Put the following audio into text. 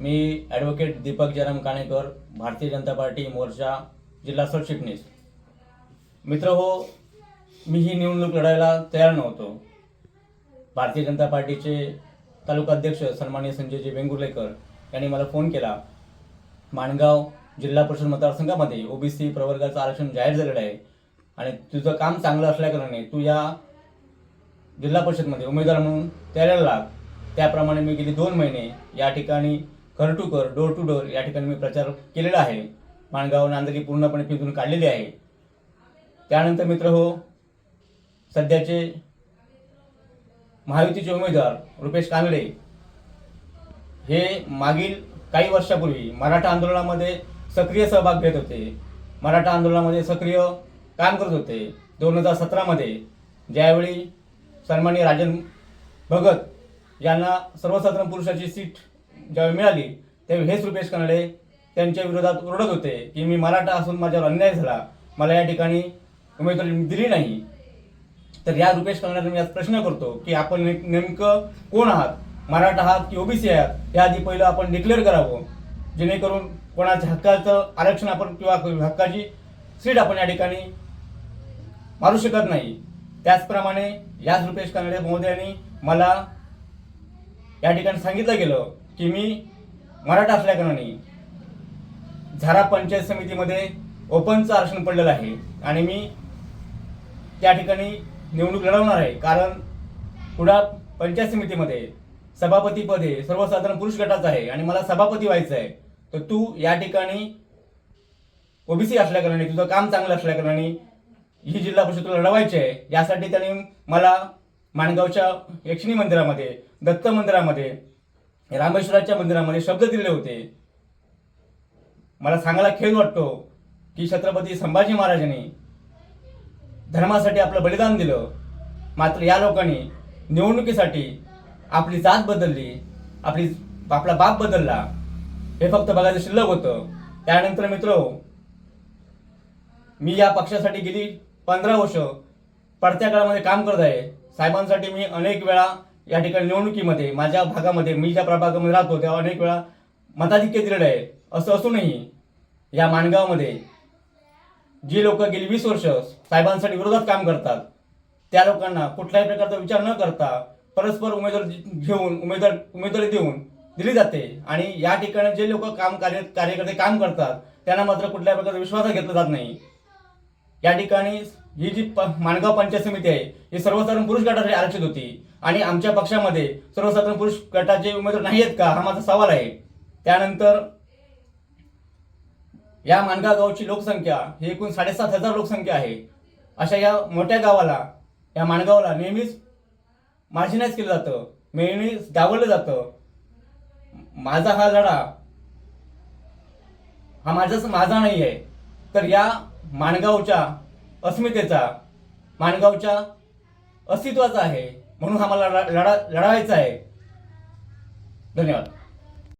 मी advocate Deepak Jairam Kanekar Bharatiya Janata party मोर्चा जिल्हा सरचिटणीस मित्र हो मी ही निवडणूक लढायला तयार नव्हतो. भारतीय जनता पार्टीचे तालुका अध्यक्ष सन्माननीय संजयजी वेंगुर्लेकर यांनी मला फोन केला. माणगाव जिल्हा परिषद मतदारसंघामध्ये ओबीसी प्रवर्गाचं आरक्षण जाहीर झालेलं आहे आणि तुझं काम चांगलं असल्याकारणाने तू या जिल्हा परिषदमध्ये उमेदवार म्हणून तयारीला लाग त्याप्रमाणे मी गेली दोन महिने या ठिकाणी घर टू घर डोर टू डोर या ठिकाणी मी प्रचार केलेला आहे. माणगाव नांदरी पूर्णपणे पिंजून काढलेली आहे. त्यानंतर मित्र हो सध्याचे महायुतीचे उमेदवार रुपेश कांगडे हे मागील काही वर्षापूर्वी मराठा आंदोलनामध्ये सक्रिय सहभाग घेत होते. मराठा आंदोलनामध्ये सक्रिय काम करत होते. दोन हजार सतरामध्ये ज्यावेळी सन्माननीय राजन भगत यांना सर्वसाधारण पुरुषाची सीट ज्यावेळी मिळाली त्यावेळी हेच रुपेश कानडे त्यांच्या विरोधात ओरडत होते की मी मराठा असून माझ्यावर अन्याय झाला. मला या ठिकाणी उमेदवारी दिली नाही. तर या रुपेश कानडेंना मी आज प्रश्न करतो की आपण नेमकं कोण आहात? मराठा आहात की ओबीसी आहात? या आधी पहिलं आपण डिक्लेअर करावं. जेणेकरून कोणाच्या हक्काचं आरक्षण आपण किंवा हक्काची सीट आपण या ठिकाणी मारू शकत नाही. त्याचप्रमाणे याच रुपेश कानडे महोदयांनी मला या ठिकाणी सांगितलं गेलं की मी मराठा असल्याकारणाने झारा पंचायत समितीमध्ये ओपनचं आरक्षण पडलेलं आहे आणि मी त्या ठिकाणी निवडणूक लढवणार आहे. कारण पुढा पंचायत समितीमध्ये सभापतीपद हे सर्वसाधारण पुरुष गटाचं आहे आणि मला सभापती व्हायचं आहे. तर तू या ठिकाणी ओबीसी असल्याकारणाने तुझं काम चांगलं असल्याकारणाने ही जिल्हा परिषद तुला लढवायची आहे. यासाठी त्यांनी मला माणगावच्या यक्षिणी मंदिरामध्ये दत्त मंदिरामध्ये रामेश्वराच्या मंदिरामध्ये शब्द दिले होते. मला सांगायला खेळ वाटतो की छत्रपती संभाजी महाराजांनी धर्मासाठी आपलं बलिदान दिलं. मात्र या लोकांनी निवडणुकीसाठी आपली जात बदलली आपली आपला बाप बदलला. हे फक्त बघायचं शिल्लक होतं. त्यानंतर मित्र मी या पक्षासाठी गेली पंधरा वर्ष. पडत्या काळामध्ये काम करत आहे. साहेबांसाठी मी अनेक वेळा या ठिकाणी निवडणुकीमध्ये माझ्या भागामध्ये मी ज्या प्रभागामध्ये राहतो तेव्हा अनेक वेळा मताधिक्य दिलेलं आहे. असं असूनही या माणगावमध्ये जी लोक गेली वीस वर्ष साहेबांसाठी विरोधात काम करतात त्या लोकांना कुठल्याही प्रकारचा विचार न करता परस्पर उमेदवार घेऊन उमेदवार उमेदवारी देऊन दिली जाते. आणि या ठिकाणी जे लोक काम कार्य कार्यकर्ते काम करतात त्यांना मात्र कुठल्याही प्रकारचा विश्वासात घेतला जात नाही. या ठिकाणी ही जी प माणगाव पंचायत समिती आहे ही सर्वसाधारण पुरुष गटासाठी आरक्षित होती. आणि आमच्या पक्षामध्ये सर्वसाधारण पुरुष गटाचे उमेदवार नाही आहेत का? हा माझा सवाल आहे. त्यानंतर या माणगाव गावची लोकसंख्या ही एकूण साडेसात हजार लोकसंख्या आहे. अशा या मोठ्या गावाला या माणगावला नेहमीच मार्जिनाईज केलं जातं. नेहमीच डावलं जातं. माझा हा लढा हा माझाच माझा नाही आहे. तर या माणगावच्या अस्मितेचा माणगावच्या अस्तित्वाचा आहे. म्हणून आम्हाला लढा लढावायचा आहे. धन्यवाद.